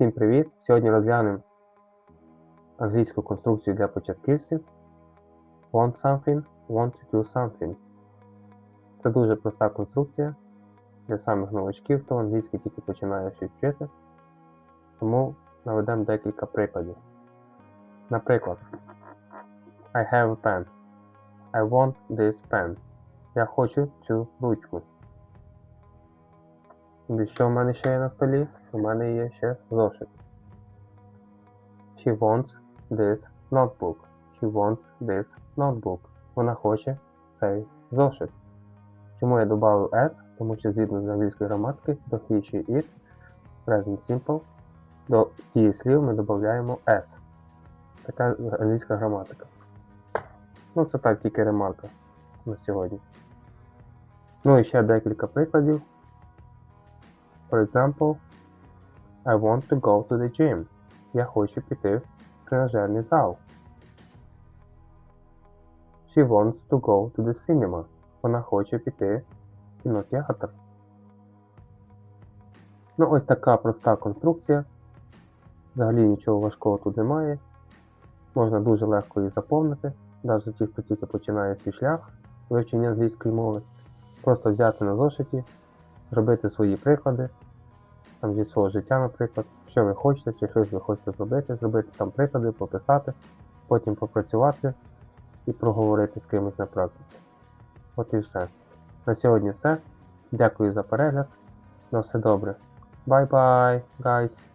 Всім привіт! Сьогодні розглянемо англійську конструкцію для початківців Want something, want to do something. Це дуже проста конструкція для самих новачків, хто англійський тільки починає щось вчити. Тому наведемо декілька прикладів. Наприклад, I have a pen. I want this pen. Я хочу цю ручку. І що в мене ще є на столі? У мене є ще зошит. She wants this notebook. She wants this notebook. Вона хоче цей зошит. Чому я додав s? Тому що згідно з англійської граматики до he, she, it, present simple, до дієслів ми додаємо s. Така англійська граматика. Ну, це так тільки ремарка на сьогодні. Ну і ще декілька прикладів. For example, I want to go to the gym. Я хочу піти в тренажерний зал. She wants to go to the cinema. Вона хоче піти в кінотеатр. Ну, ось така проста конструкція. Взагалі нічого важкого тут немає. Можна дуже легко її заповнити, навіть ті, хто тільки починає свій шлях вивчення англійської мови. Просто взяти на зошиті, зробити свої приклади, там зі свого життя, наприклад, що ви хочете, чи щось ви хочете зробити, зробити там приклади, пописати, потім попрацювати і проговорити з кимось на практиці. От і все. На сьогодні все. Дякую за перегляд. На все добре. Bye, guys!